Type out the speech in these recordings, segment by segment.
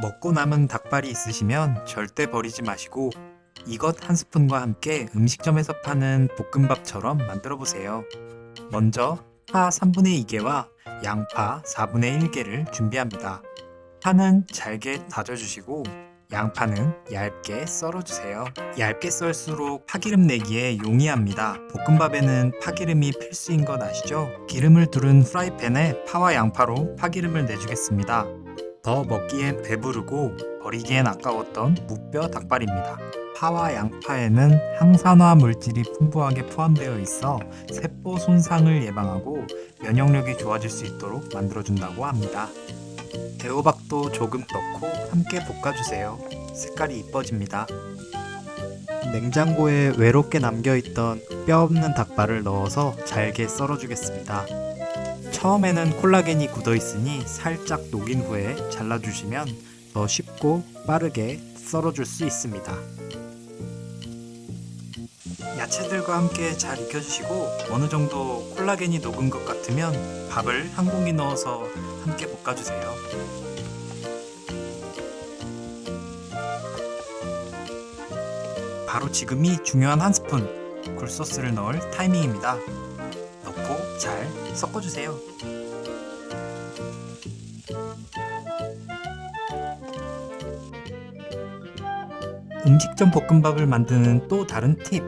먹고 남은 닭발이 있으시면 절대 버리지 마시고 이것 한 스푼과 함께 음식점에서 파는 볶음밥처럼 만들어 보세요. 먼저 파 3분의 2개와 양파 4분의 1개를 준비합니다. 파는 잘게 다져주시고 양파는 얇게 썰어주세요. 얇게 썰수록 파기름 내기에 용이합니다. 볶음밥에는 파기름이 필수인 것 아시죠? 기름을 두른 프라이팬에 파와 양파로 파기름을 내주겠습니다. 더 먹기엔 배부르고 버리기엔 아까웠던 무뼈 닭발입니다. 파와 양파에는 항산화 물질이 풍부하게 포함되어 있어 세포 손상을 예방하고 면역력이 좋아질 수 있도록 만들어준다고 합니다. 대호박도 조금 넣고 함께 볶아주세요. 색깔이 이뻐집니다. 냉장고에 외롭게 남겨있던 뼈 없는 닭발을 넣어서 잘게 썰어주겠습니다. 처음에는 콜라겐이 굳어 있으니 살짝 녹인 후에 잘라주시면 더 쉽고 빠르게 썰어줄 수 있습니다. 야채들과 함께 잘 익혀주시고 어느 정도 콜라겐이 녹은 것 같으면 밥을 한 공기 넣어서 함께 볶아주세요. 바로 지금이 중요한 한 스푼 굴소스를 넣을 타이밍입니다. 넣고 잘 섞어주세요. 음식점 볶음밥을 만드는 또 다른 팁.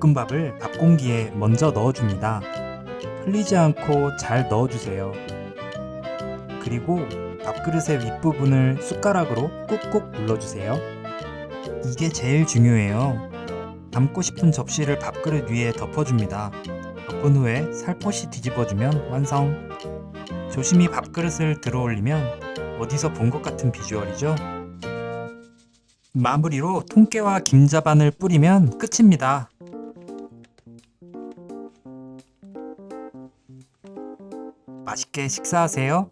볶음밥을 밥 공기에 먼저 넣어줍니다. 흘리지 않고 잘 넣어주세요. 그리고 밥그릇의 윗부분을 숟가락으로 꾹꾹 눌러주세요. 이게 제일 중요해요. 담고 싶은 접시를 밥그릇 위에 덮어줍니다. 덮은 후에 살포시 뒤집어주면 완성. 조심히 밥그릇을 들어 올리면 어디서 본 것 같은 비주얼이죠? 마무리로 통깨와 김자반을 뿌리면 끝입니다. 맛있게 식사하세요.